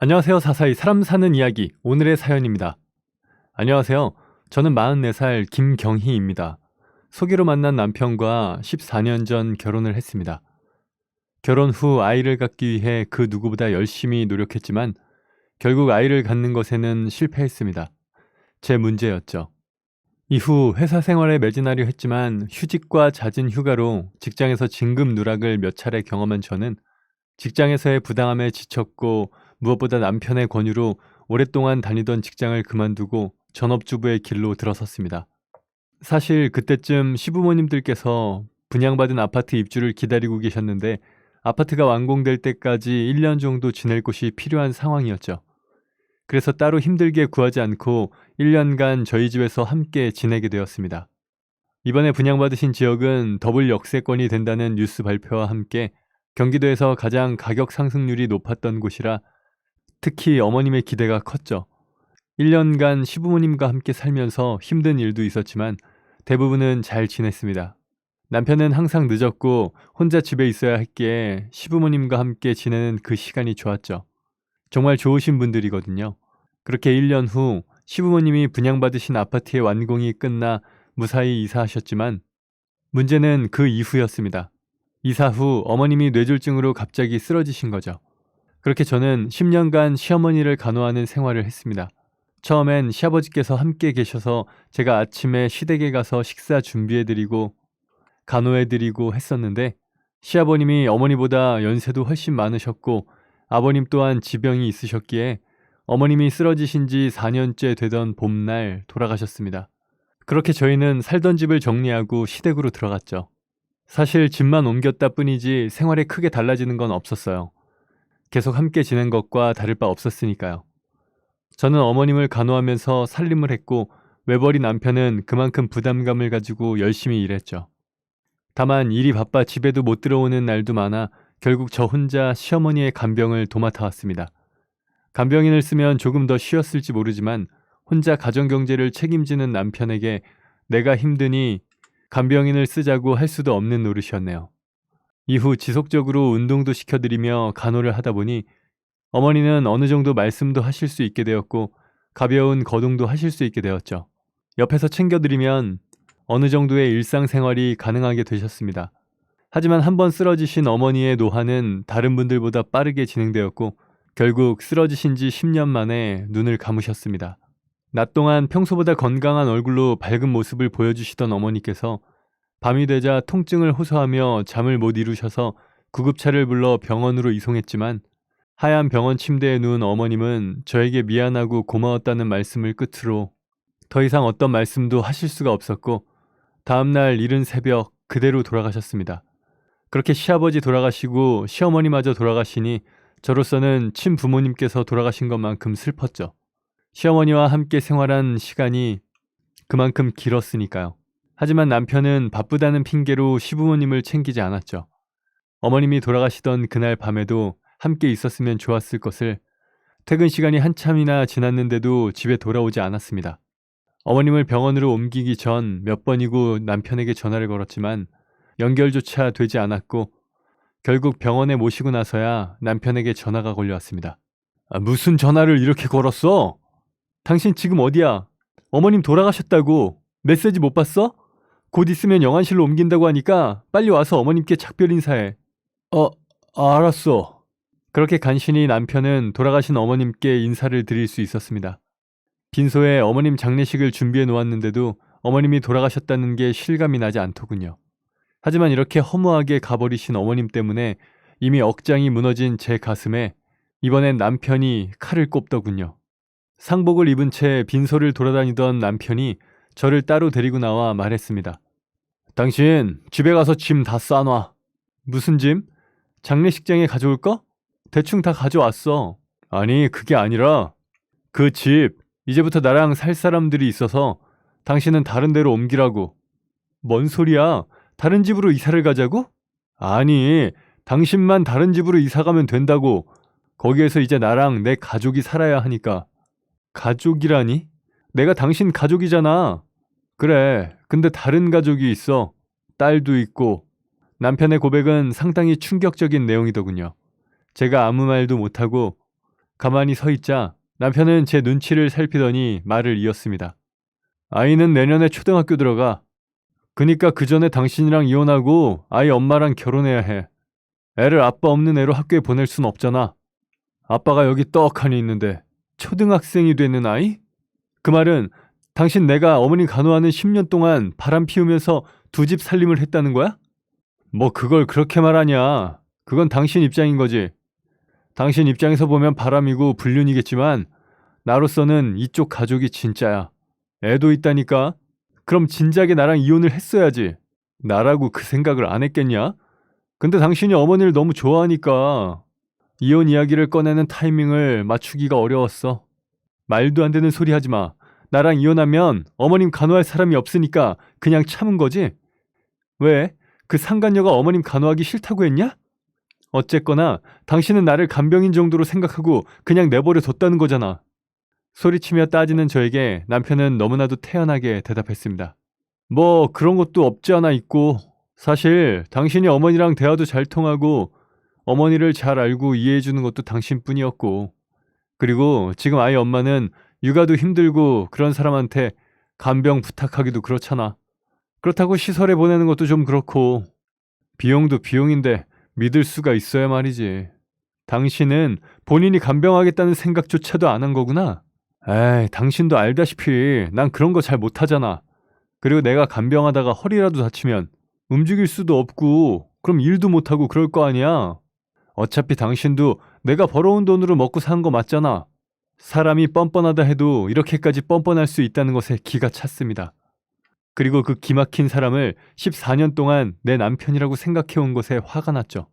안녕하세요. 사사이 사람 사는 이야기 오늘의 사연입니다. 안녕하세요. 저는 44살 김경희입니다. 소개로 만난 남편과 14년 전 결혼을 했습니다. 결혼 후 아이를 갖기 위해 그 누구보다 열심히 노력했지만 결국 아이를 갖는 것에는 실패했습니다. 제 문제였죠. 이후 회사 생활에 매진하려 했지만 휴직과 잦은 휴가로 직장에서 진급 누락을 몇 차례 경험한 저는 직장에서의 부당함에 지쳤고 무엇보다 남편의 권유로 오랫동안 다니던 직장을 그만두고 전업주부의 길로 들어섰습니다. 사실 그때쯤 시부모님들께서 분양받은 아파트 입주를 기다리고 계셨는데 아파트가 완공될 때까지 1년 정도 지낼 곳이 필요한 상황이었죠. 그래서 따로 힘들게 구하지 않고 1년간 저희 집에서 함께 지내게 되었습니다. 이번에 분양받으신 지역은 더블 역세권이 된다는 뉴스 발표와 함께 경기도에서 가장 가격 상승률이 높았던 곳이라 특히 어머님의 기대가 컸죠. 1년간 시부모님과 함께 살면서 힘든 일도 있었지만 대부분은 잘 지냈습니다. 남편은 항상 늦었고 혼자 집에 있어야 했기에 시부모님과 함께 지내는 그 시간이 좋았죠. 정말 좋으신 분들이거든요. 그렇게 1년 후 시부모님이 분양받으신 아파트의 완공이 끝나 무사히 이사하셨지만 문제는 그 이후였습니다. 이사 후 어머님이 뇌졸중으로 갑자기 쓰러지신 거죠. 그렇게 저는 10년간 시어머니를 간호하는 생활을 했습니다. 처음엔 시아버지께서 함께 계셔서 제가 아침에 시댁에 가서 식사 준비해드리고 간호해드리고 했었는데 시아버님이 어머니보다 연세도 훨씬 많으셨고 아버님 또한 지병이 있으셨기에 어머님이 쓰러지신 지 4년째 되던 봄날 돌아가셨습니다. 그렇게 저희는 살던 집을 정리하고 시댁으로 들어갔죠. 사실 집만 옮겼다 뿐이지 생활에 크게 달라지는 건 없었어요. 계속 함께 지낸 것과 다를 바 없었으니까요. 저는 어머님을 간호하면서 살림을 했고 외벌이 남편은 그만큼 부담감을 가지고 열심히 일했죠. 다만 일이 바빠 집에도 못 들어오는 날도 많아 결국 저 혼자 시어머니의 간병을 도맡아 왔습니다. 간병인을 쓰면 조금 더 쉬었을지 모르지만 혼자 가정경제를 책임지는 남편에게 내가 힘드니 간병인을 쓰자고 할 수도 없는 노릇이었네요. 이후 지속적으로 운동도 시켜드리며 간호를 하다 보니 어머니는 어느 정도 말씀도 하실 수 있게 되었고 가벼운 거동도 하실 수 있게 되었죠. 옆에서 챙겨드리면 어느 정도의 일상생활이 가능하게 되셨습니다. 하지만 한 번 쓰러지신 어머니의 노화는 다른 분들보다 빠르게 진행되었고 결국 쓰러지신 지 10년 만에 눈을 감으셨습니다. 낮 동안 평소보다 건강한 얼굴로 밝은 모습을 보여주시던 어머니께서 밤이 되자 통증을 호소하며 잠을 못 이루셔서 구급차를 불러 병원으로 이송했지만 하얀 병원 침대에 누운 어머님은 저에게 미안하고 고마웠다는 말씀을 끝으로 더 이상 어떤 말씀도 하실 수가 없었고 다음날 이른 새벽 그대로 돌아가셨습니다. 그렇게 시아버지 돌아가시고 시어머니마저 돌아가시니 저로서는 친부모님께서 돌아가신 것만큼 슬펐죠. 시어머니와 함께 생활한 시간이 그만큼 길었으니까요. 하지만 남편은 바쁘다는 핑계로 시부모님을 챙기지 않았죠. 어머님이 돌아가시던 그날 밤에도 함께 있었으면 좋았을 것을 퇴근 시간이 한참이나 지났는데도 집에 돌아오지 않았습니다. 어머님을 병원으로 옮기기 전 몇 번이고 남편에게 전화를 걸었지만 연결조차 되지 않았고 결국 병원에 모시고 나서야 남편에게 전화가 걸려왔습니다. 아, 무슨 전화를 이렇게 걸었어? 당신 지금 어디야? 어머님 돌아가셨다고. 메시지 못 봤어? 곧 있으면 영안실로 옮긴다고 하니까 빨리 와서 어머님께 작별 인사해. 어, 알았어. 그렇게 간신히 남편은 돌아가신 어머님께 인사를 드릴 수 있었습니다. 빈소에 어머님 장례식을 준비해 놓았는데도 어머님이 돌아가셨다는 게 실감이 나지 않더군요. 하지만 이렇게 허무하게 가버리신 어머님 때문에 이미 억장이 무너진 제 가슴에 이번엔 남편이 칼을 꼽더군요. 상복을 입은 채 빈소를 돌아다니던 남편이 저를 따로 데리고 나와 말했습니다. 당신 집에 가서 짐 다 싸놔. 무슨 짐? 장례식장에 가져올 거? 대충 다 가져왔어. 아니, 그게 아니라 그 집 이제부터 나랑 살 사람들이 있어서 당신은 다른 데로 옮기라고. 뭔 소리야? 다른 집으로 이사를 가자고? 아니, 당신만 다른 집으로 이사 가면 된다고. 거기에서 이제 나랑 내 가족이 살아야 하니까. 가족이라니? 내가 당신 가족이잖아. 그래. 근데 다른 가족이 있어. 딸도 있고. 남편의 고백은 상당히 충격적인 내용이더군요. 제가 아무 말도 못하고 가만히 서 있자 남편은 제 눈치를 살피더니 말을 이었습니다. 아이는 내년에 초등학교 들어가. 그니까 그 전에 당신이랑 이혼하고 아이 엄마랑 결혼해야 해. 애를 아빠 없는 애로 학교에 보낼 순 없잖아. 아빠가 여기 떡하니 있는데 초등학생이 되는 아이? 그 말은 당신 내가 어머니 간호하는 10년 동안 바람 피우면서 두 집 살림을 했다는 거야? 뭐 그걸 그렇게 말하냐. 그건 당신 입장인 거지. 당신 입장에서 보면 바람이고 불륜이겠지만 나로서는 이쪽 가족이 진짜야. 애도 있다니까. 그럼 진작에 나랑 이혼을 했어야지. 나라고 그 생각을 안 했겠냐? 근데 당신이 어머니를 너무 좋아하니까 이혼 이야기를 꺼내는 타이밍을 맞추기가 어려웠어. 말도 안 되는 소리 하지 마. 나랑 이혼하면 어머님 간호할 사람이 없으니까 그냥 참은 거지? 왜? 그 상간녀가 어머님 간호하기 싫다고 했냐? 어쨌거나 당신은 나를 간병인 정도로 생각하고 그냥 내버려 뒀다는 거잖아. 소리치며 따지는 저에게 남편은 너무나도 태연하게 대답했습니다. 뭐 그런 것도 없지 않아 있고 사실 당신이 어머니랑 대화도 잘 통하고 어머니를 잘 알고 이해해 주는 것도 당신뿐이었고 그리고 지금 아이 엄마는 육아도 힘들고 그런 사람한테 간병 부탁하기도 그렇잖아. 그렇다고 시설에 보내는 것도 좀 그렇고 비용도 비용인데 믿을 수가 있어야 말이지. 당신은 본인이 간병하겠다는 생각조차도 안 한 거구나. 에이, 당신도 알다시피 난 그런 거 잘 못하잖아. 그리고 내가 간병하다가 허리라도 다치면 움직일 수도 없고 그럼 일도 못하고 그럴 거 아니야. 어차피 당신도 내가 벌어온 돈으로 먹고 산 거 맞잖아. 사람이 뻔뻔하다 해도 이렇게까지 뻔뻔할 수 있다는 것에 기가 찼습니다. 그리고 그 기막힌 사람을 14년 동안 내 남편이라고 생각해온 것에 화가 났죠.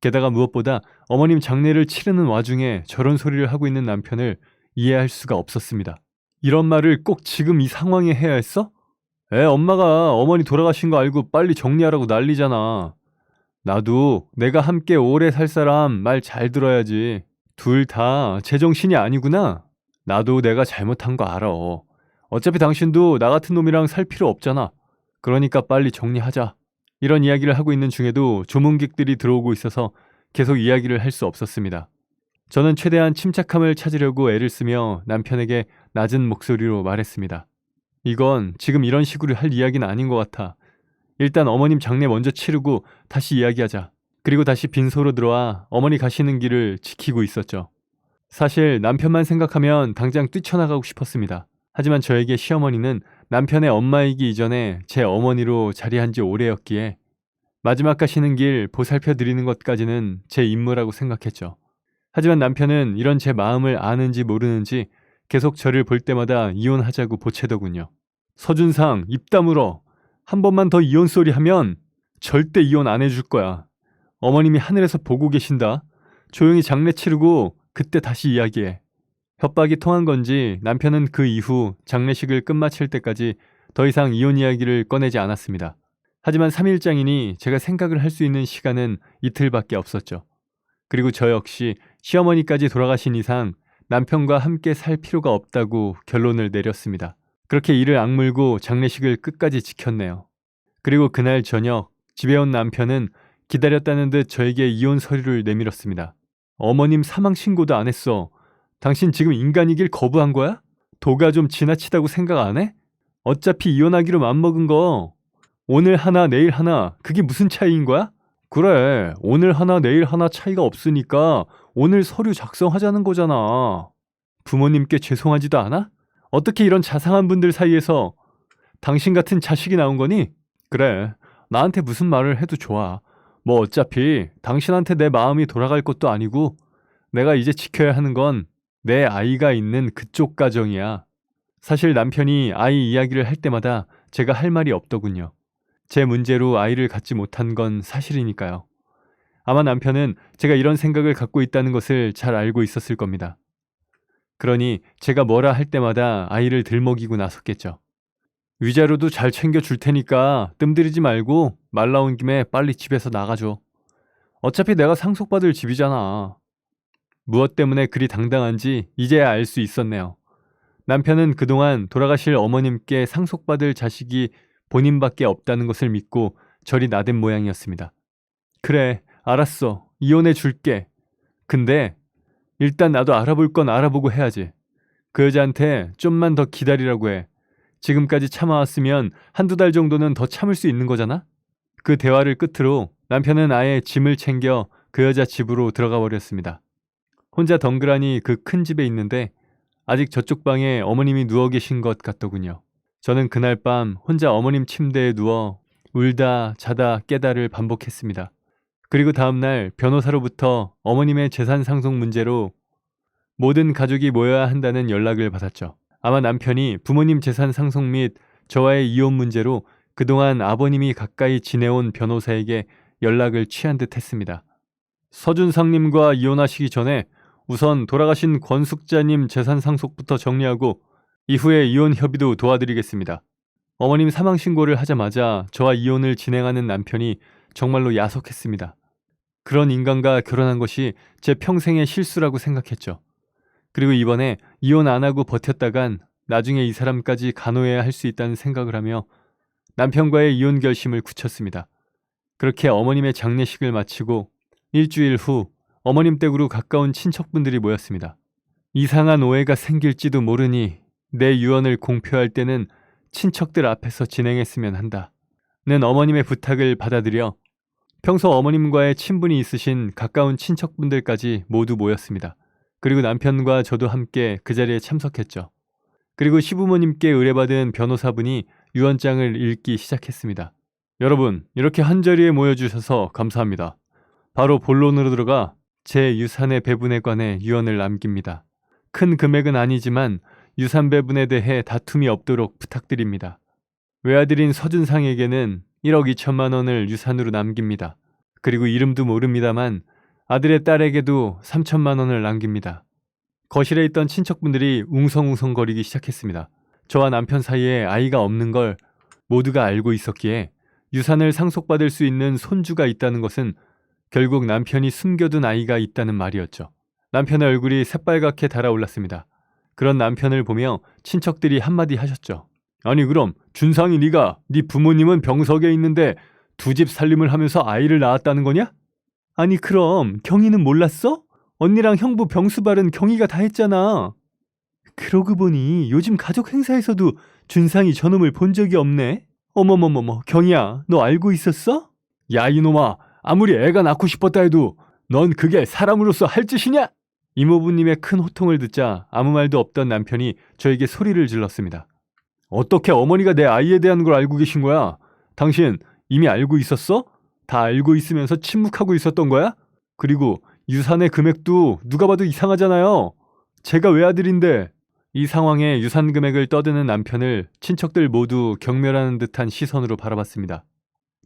게다가 무엇보다 어머님 장례를 치르는 와중에 저런 소리를 하고 있는 남편을 이해할 수가 없었습니다. 이런 말을 꼭 지금 이 상황에 해야 했어? 애 엄마가 어머니 돌아가신 거 알고 빨리 정리하라고 난리잖아. 나도 내가 함께 오래 살 사람 말 잘 들어야지. 둘 다 제정신이 아니구나. 나도 내가 잘못한 거 알아. 어차피 당신도 나 같은 놈이랑 살 필요 없잖아. 그러니까 빨리 정리하자. 이런 이야기를 하고 있는 중에도 조문객들이 들어오고 있어서 계속 이야기를 할 수 없었습니다. 저는 최대한 침착함을 찾으려고 애를 쓰며 남편에게 낮은 목소리로 말했습니다. 이건 지금 이런 식으로 할 이야기는 아닌 것 같아. 일단 어머님 장례 먼저 치르고 다시 이야기하자. 그리고 다시 빈소로 들어와 어머니 가시는 길을 지키고 있었죠. 사실 남편만 생각하면 당장 뛰쳐나가고 싶었습니다. 하지만 저에게 시어머니는 남편의 엄마이기 이전에 제 어머니로 자리한 지 오래였기에 마지막 가시는 길 보살펴 드리는 것까지는 제 임무라고 생각했죠. 하지만 남편은 이런 제 마음을 아는지 모르는지 계속 저를 볼 때마다 이혼하자고 보채더군요. 서준상 입 다물어. 한 번만 더 이혼 소리 하면 절대 이혼 안 해줄 거야. 어머님이 하늘에서 보고 계신다. 조용히 장례 치르고 그때 다시 이야기해. 협박이 통한 건지 남편은 그 이후 장례식을 끝마칠 때까지 더 이상 이혼 이야기를 꺼내지 않았습니다. 하지만 3일장이니 제가 생각을 할 수 있는 시간은 이틀밖에 없었죠. 그리고 저 역시 시어머니까지 돌아가신 이상 남편과 함께 살 필요가 없다고 결론을 내렸습니다. 그렇게 이를 악물고 장례식을 끝까지 지켰네요. 그리고 그날 저녁 집에 온 남편은 기다렸다는 듯 저에게 이혼 서류를 내밀었습니다. 어머님 사망 신고도 안 했어. 당신 지금 인간이길 거부한 거야? 도가 좀 지나치다고 생각 안 해? 어차피 이혼하기로 맘먹은 거 오늘 하나 내일 하나 그게 무슨 차이인 거야? 그래 오늘 하나 내일 하나 차이가 없으니까 오늘 서류 작성하자는 거잖아. 부모님께 죄송하지도 않아? 어떻게 이런 자상한 분들 사이에서 당신 같은 자식이 나온 거니? 그래 나한테 무슨 말을 해도 좋아. 뭐 어차피 당신한테 내 마음이 돌아갈 것도 아니고 내가 이제 지켜야 하는 건 내 아이가 있는 그쪽 가정이야. 사실 남편이 아이 이야기를 할 때마다 제가 할 말이 없더군요. 제 문제로 아이를 갖지 못한 건 사실이니까요. 아마 남편은 제가 이런 생각을 갖고 있다는 것을 잘 알고 있었을 겁니다. 그러니 제가 뭐라 할 때마다 아이를 들먹이고 나섰겠죠. 위자료도 잘 챙겨줄 테니까 뜸들이지 말고 말 나온 김에 빨리 집에서 나가줘. 어차피 내가 상속받을 집이잖아. 무엇 때문에 그리 당당한지 이제야 알 수 있었네요. 남편은 그동안 돌아가실 어머님께 상속받을 자식이 본인밖에 없다는 것을 믿고 저리 나댄 모양이었습니다. 그래, 알았어. 이혼해 줄게. 근데 일단 나도 알아볼 건 알아보고 해야지. 그 여자한테 좀만 더 기다리라고 해. 지금까지 참아왔으면 한두 달 정도는 더 참을 수 있는 거잖아? 그 대화를 끝으로 남편은 아예 짐을 챙겨 그 여자 집으로 들어가 버렸습니다. 혼자 덩그라니 그 큰 집에 있는데 아직 저쪽 방에 어머님이 누워 계신 것 같더군요. 저는 그날 밤 혼자 어머님 침대에 누워 울다 자다 깨다를 반복했습니다. 그리고 다음날 변호사로부터 어머님의 재산 상속 문제로 모든 가족이 모여야 한다는 연락을 받았죠. 아마 남편이 부모님 재산 상속 및 저와의 이혼 문제로 그동안 아버님이 가까이 지내온 변호사에게 연락을 취한 듯 했습니다. 서준상님과 이혼하시기 전에 우선 돌아가신 권숙자님 재산 상속부터 정리하고 이후에 이혼 협의도 도와드리겠습니다. 어머님 사망 신고를 하자마자 저와 이혼을 진행하는 남편이 정말로 야속했습니다. 그런 인간과 결혼한 것이 제 평생의 실수라고 생각했죠. 그리고 이번에 이혼 안 하고 버텼다간 나중에 이 사람까지 간호해야 할 수 있다는 생각을 하며 남편과의 이혼 결심을 굳혔습니다. 그렇게 어머님의 장례식을 마치고 일주일 후 어머님 댁으로 가까운 친척분들이 모였습니다. 이상한 오해가 생길지도 모르니 내 유언을 공표할 때는 친척들 앞에서 진행했으면 한다. 는 어머님의 부탁을 받아들여 평소 어머님과의 친분이 있으신 가까운 친척분들까지 모두 모였습니다. 그리고 남편과 저도 함께 그 자리에 참석했죠. 그리고 시부모님께 의뢰받은 변호사분이 유언장을 읽기 시작했습니다. 여러분, 이렇게 한자리에 모여주셔서 감사합니다. 바로 본론으로 들어가 제 유산의 배분에 관해 유언을 남깁니다. 큰 금액은 아니지만 유산 배분에 대해 다툼이 없도록 부탁드립니다. 외아들인 서준상에게는 1억 2천만 원을 유산으로 남깁니다. 그리고 이름도 모릅니다만 아들의 딸에게도 3천만 원을 남깁니다. 거실에 있던 친척분들이 웅성웅성거리기 시작했습니다. 저와 남편 사이에 아이가 없는 걸 모두가 알고 있었기에 유산을 상속받을 수 있는 손주가 있다는 것은 결국 남편이 숨겨둔 아이가 있다는 말이었죠. 남편의 얼굴이 새빨갛게 달아올랐습니다. 그런 남편을 보며 친척들이 한마디 하셨죠. 아니 그럼 준상이 네가 네 부모님은 병석에 있는데 두 집 살림을 하면서 아이를 낳았다는 거냐? 아니 그럼 경희는 몰랐어? 언니랑 형부 병수발은 경희가 다 했잖아. 그러고 보니 요즘 가족 행사에서도 준상이 저놈을 본 적이 없네. 어머머머머 경희야 너 알고 있었어? 야 이놈아 아무리 애가 낳고 싶었다 해도 넌 그게 사람으로서 할 짓이냐? 이모부님의 큰 호통을 듣자 아무 말도 없던 남편이 저에게 소리를 질렀습니다. 어떻게 어머니가 내 아이에 대한 걸 알고 계신 거야? 당신 이미 알고 있었어? 다 알고 있으면서 침묵하고 있었던 거야? 그리고 유산의 금액도 누가 봐도 이상하잖아요. 제가 외아들인데 이 상황에 유산 금액을 떠드는 남편을 친척들 모두 경멸하는 듯한 시선으로 바라봤습니다.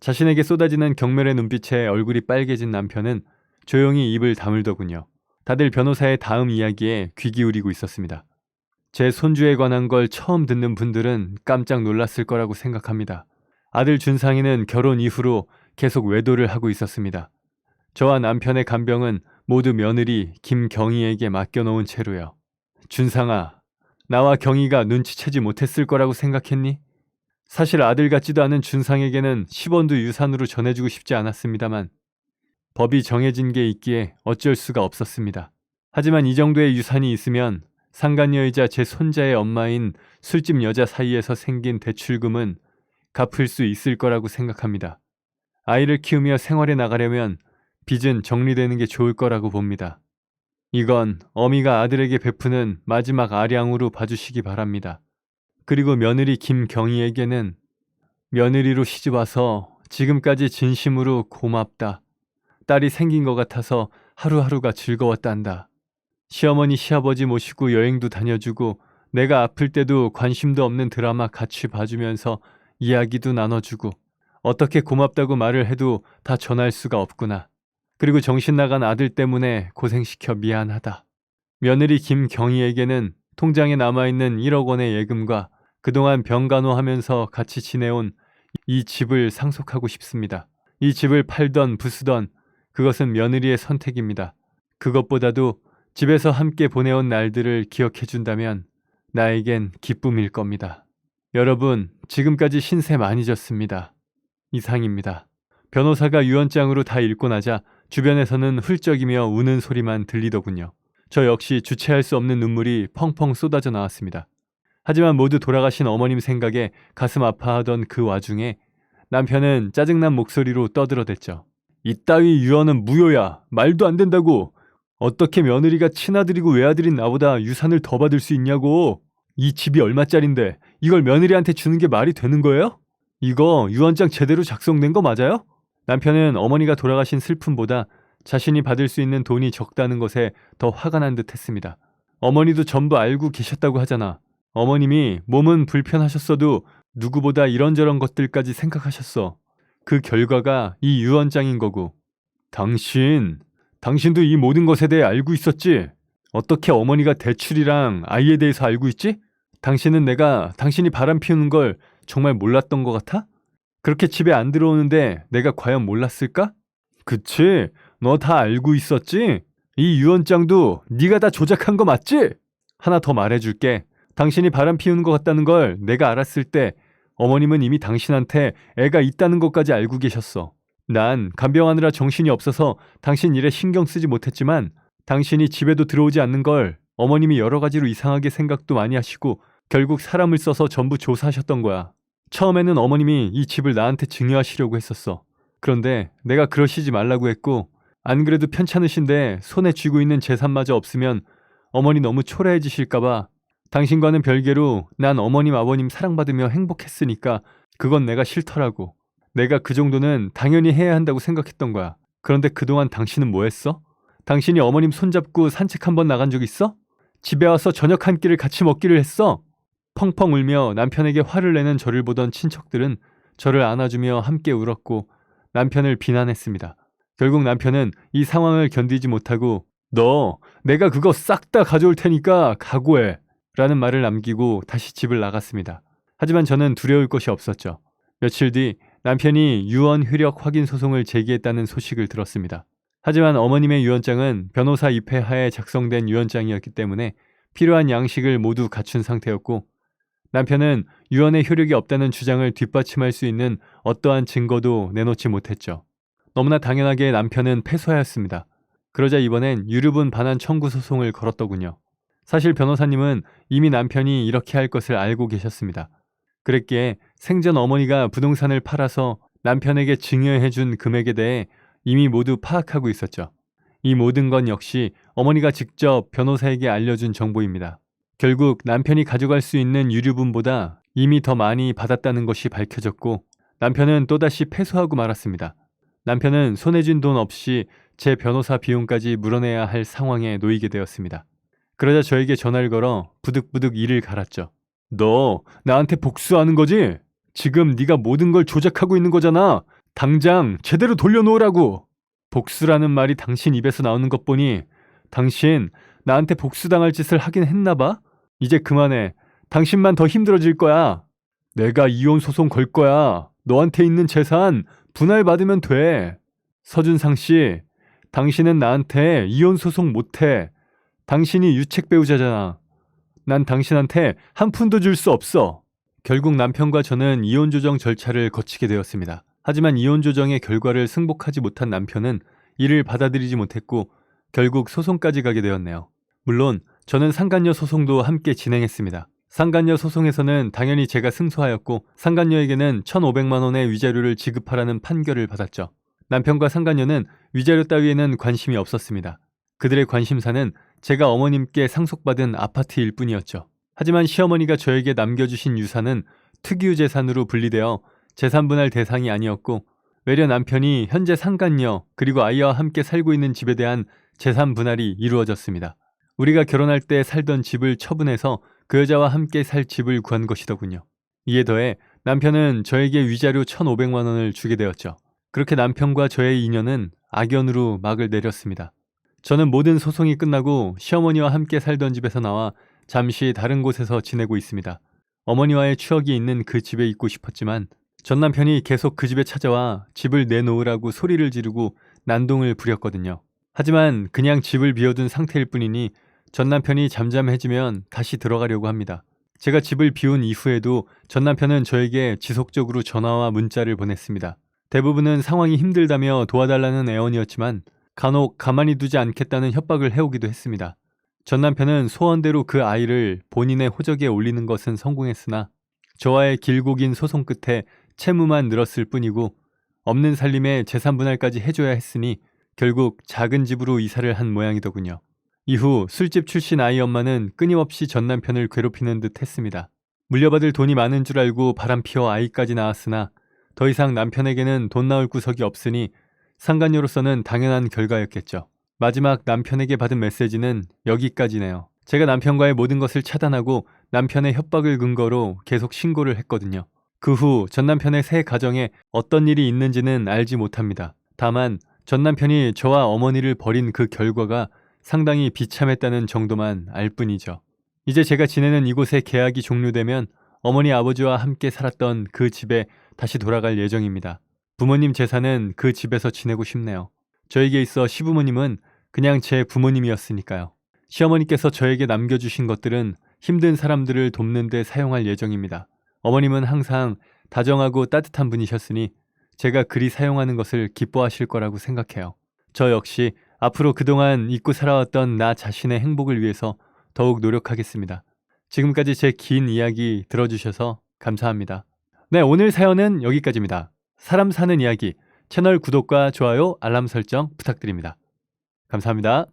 자신에게 쏟아지는 경멸의 눈빛에 얼굴이 빨개진 남편은 조용히 입을 다물더군요. 다들 변호사의 다음 이야기에 귀 기울이고 있었습니다. 제 손주에 관한 걸 처음 듣는 분들은 깜짝 놀랐을 거라고 생각합니다. 아들 준상이는 결혼 이후로 계속 외도를 하고 있었습니다. 저와 남편의 간병은 모두 며느리 김경희에게 맡겨놓은 채로요. 준상아, 나와 경희가 눈치채지 못했을 거라고 생각했니? 사실 아들 같지도 않은 준상에게는 10원도 유산으로 전해주고 싶지 않았습니다만 법이 정해진 게 있기에 어쩔 수가 없었습니다. 하지만 이 정도의 유산이 있으면 상간녀이자 제 손자의 엄마인 술집 여자 사이에서 생긴 대출금은 갚을 수 있을 거라고 생각합니다. 아이를 키우며 생활해 나가려면 빚은 정리되는 게 좋을 거라고 봅니다. 이건 어미가 아들에게 베푸는 마지막 아량으로 봐주시기 바랍니다. 그리고 며느리 김경희에게는 며느리로 시집와서 지금까지 진심으로 고맙다. 딸이 생긴 것 같아서 하루하루가 즐거웠단다. 시어머니 시아버지 모시고 여행도 다녀주고 내가 아플 때도 관심도 없는 드라마 같이 봐주면서 이야기도 나눠주고 어떻게 고맙다고 말을 해도 다 전할 수가 없구나. 그리고 정신 나간 아들 때문에 고생시켜 미안하다. 며느리 김경희에게는 통장에 남아있는 1억 원의 예금과 그동안 병간호하면서 같이 지내온 이 집을 상속하고 싶습니다. 이 집을 팔던 부수던 그것은 며느리의 선택입니다. 그것보다도 집에서 함께 보내온 날들을 기억해 준다면 나에겐 기쁨일 겁니다. 여러분, 지금까지 신세 많이 졌습니다. 이상입니다. 변호사가 유언장으로 다 읽고 나자 주변에서는 훌쩍이며 우는 소리만 들리더군요. 저 역시 주체할 수 없는 눈물이 펑펑 쏟아져 나왔습니다. 하지만 모두 돌아가신 어머님 생각에 가슴 아파하던 그 와중에 남편은 짜증난 목소리로 떠들어댔죠. 이따위 유언은 무효야. 말도 안 된다고. 어떻게 며느리가 친아들이고 외아들인 나보다 유산을 더 받을 수 있냐고. 이 집이 얼마짜린데 이걸 며느리한테 주는 게 말이 되는 거예요? 이거 유언장 제대로 작성된 거 맞아요? 남편은 어머니가 돌아가신 슬픔보다 자신이 받을 수 있는 돈이 적다는 것에 더 화가 난 듯 했습니다. 어머니도 전부 알고 계셨다고 하잖아. 어머님이 몸은 불편하셨어도 누구보다 이런저런 것들까지 생각하셨어. 그 결과가 이 유언장인 거고. 당신, 당신도 이 모든 것에 대해 알고 있었지? 어떻게 어머니가 대출이랑 아이에 대해서 알고 있지? 당신은 내가 당신이 바람 피우는 걸 정말 몰랐던 것 같아? 그렇게 집에 안 들어오는데 내가 과연 몰랐을까? 그치, 너 다 알고 있었지? 이 유언장도 네가 다 조작한 거 맞지? 하나 더 말해줄게. 당신이 바람 피우는 것 같다는 걸 내가 알았을 때 어머님은 이미 당신한테 애가 있다는 것까지 알고 계셨어. 난 간병하느라 정신이 없어서 당신 일에 신경 쓰지 못했지만 당신이 집에도 들어오지 않는 걸 어머님이 여러 가지로 이상하게 생각도 많이 하시고 결국 사람을 써서 전부 조사하셨던 거야. 처음에는 어머님이 이 집을 나한테 증여하시려고 했었어. 그런데 내가 그러시지 말라고 했고 안 그래도 편찮으신데 손에 쥐고 있는 재산마저 없으면 어머니 너무 초라해지실까봐 당신과는 별개로 난 어머님 아버님 사랑받으며 행복했으니까 그건 내가 싫더라고. 내가 그 정도는 당연히 해야 한다고 생각했던 거야. 그런데 그동안 당신은 뭐 했어? 당신이 어머님 손잡고 산책 한번 나간 적 있어? 집에 와서 저녁 한 끼를 같이 먹기를 했어? 펑펑 울며 남편에게 화를 내는 저를 보던 친척들은 저를 안아주며 함께 울었고 남편을 비난했습니다. 결국 남편은 이 상황을 견디지 못하고 너 내가 그거 싹 다 가져올 테니까 각오해 라는 말을 남기고 다시 집을 나갔습니다. 하지만 저는 두려울 것이 없었죠. 며칠 뒤 남편이 유언 효력 확인 소송을 제기했다는 소식을 들었습니다. 하지만 어머님의 유언장은 변호사 입회하에 작성된 유언장이었기 때문에 필요한 양식을 모두 갖춘 상태였고 남편은 유언의 효력이 없다는 주장을 뒷받침할 수 있는 어떠한 증거도 내놓지 못했죠. 너무나 당연하게 남편은 패소하였습니다. 그러자 이번엔 유류분 반환 청구 소송을 걸었더군요. 사실 변호사님은 이미 남편이 이렇게 할 것을 알고 계셨습니다. 그랬기에 생전 어머니가 부동산을 팔아서 남편에게 증여해준 금액에 대해 이미 모두 파악하고 있었죠. 이 모든 건 역시 어머니가 직접 변호사에게 알려준 정보입니다. 결국 남편이 가져갈 수 있는 유류분보다 이미 더 많이 받았다는 것이 밝혀졌고 남편은 또다시 패소하고 말았습니다. 남편은 쥔돈 없이 제 변호사 비용까지 물어내야 할 상황에 놓이게 되었습니다. 그러자 저에게 전화를 걸어 부득부득 이를 갈았죠. 너 나한테 복수하는 거지? 지금 네가 모든 걸 조작하고 있는 거잖아. 당장 제대로 돌려놓으라고. 복수라는 말이 당신 입에서 나오는 것 보니 당신 나한테 복수당할 짓을 하긴 했나 봐. 이제 그만해. 당신만 더 힘들어질 거야. 내가 이혼 소송 걸 거야. 너한테 있는 재산 분할 받으면 돼. 서준상 씨, 당신은 나한테 이혼 소송 못 해. 당신이 유책 배우자잖아. 난 당신한테 한 푼도 줄 수 없어. 결국 남편과 저는 이혼 조정 절차를 거치게 되었습니다. 하지만 이혼 조정의 결과를 승복하지 못한 남편은 이를 받아들이지 못했고 결국 소송까지 가게 되었네요. 물론 저는 상간녀 소송도 함께 진행했습니다. 상간녀 소송에서는 당연히 제가 승소하였고 상간녀에게는 1,500만 원의 위자료를 지급하라는 판결을 받았죠. 남편과 상간녀는 위자료 따위에는 관심이 없었습니다. 그들의 관심사는 제가 어머님께 상속받은 아파트일 뿐이었죠. 하지만 시어머니가 저에게 남겨주신 유산은 특유 재산으로 분리되어 재산 분할 대상이 아니었고 외려 남편이 현재 상간녀 그리고 아이와 함께 살고 있는 집에 대한 재산 분할이 이루어졌습니다. 우리가 결혼할 때 살던 집을 처분해서 그 여자와 함께 살 집을 구한 것이더군요. 이에 더해 남편은 저에게 위자료 1,500만 원을 주게 되었죠. 그렇게 남편과 저의 인연은 악연으로 막을 내렸습니다. 저는 모든 소송이 끝나고 시어머니와 함께 살던 집에서 나와 잠시 다른 곳에서 지내고 있습니다. 어머니와의 추억이 있는 그 집에 있고 싶었지만 전 남편이 계속 그 집에 찾아와 집을 내놓으라고 소리를 지르고 난동을 부렸거든요. 하지만 그냥 집을 비워둔 상태일 뿐이니 전 남편이 잠잠해지면 다시 들어가려고 합니다. 제가 집을 비운 이후에도 전 남편은 저에게 지속적으로 전화와 문자를 보냈습니다. 대부분은 상황이 힘들다며 도와달라는 애원이었지만 간혹 가만히 두지 않겠다는 협박을 해오기도 했습니다. 전 남편은 소원대로 그 아이를 본인의 호적에 올리는 것은 성공했으나 저와의 길고 긴 소송 끝에 채무만 늘었을 뿐이고 없는 살림에 재산 분할까지 해줘야 했으니 결국 작은 집으로 이사를 한 모양이더군요. 이후 술집 출신 아이 엄마는 끊임없이 전 남편을 괴롭히는 듯 했습니다. 물려받을 돈이 많은 줄 알고 바람 피워 아이까지 낳았으나 더 이상 남편에게는 돈 나올 구석이 없으니 상간녀로서는 당연한 결과였겠죠. 마지막 남편에게 받은 메시지는 여기까지네요. 제가 남편과의 모든 것을 차단하고 남편의 협박을 근거로 계속 신고를 했거든요. 그 후 전 남편의 새 가정에 어떤 일이 있는지는 알지 못합니다. 다만 전 남편이 저와 어머니를 버린 그 결과가 상당히 비참했다는 정도만 알 뿐이죠. 이제 제가 지내는 이곳의 계약이 종료되면 어머니 아버지와 함께 살았던 그 집에 다시 돌아갈 예정입니다. 부모님 재산은 그 집에서 지내고 싶네요. 저에게 있어 시부모님은 그냥 제 부모님이었으니까요. 시어머니께서 저에게 남겨주신 것들은 힘든 사람들을 돕는 데 사용할 예정입니다. 어머님은 항상 다정하고 따뜻한 분이셨으니 제가 그리 사용하는 것을 기뻐하실 거라고 생각해요. 저 역시 앞으로 그동안 잊고 살아왔던 나 자신의 행복을 위해서 더욱 노력하겠습니다. 지금까지 제 긴 이야기 들어주셔서 감사합니다. 네, 오늘 사연은 여기까지입니다. 사람 사는 이야기 채널 구독과 좋아요, 알람 설정 부탁드립니다. 감사합니다.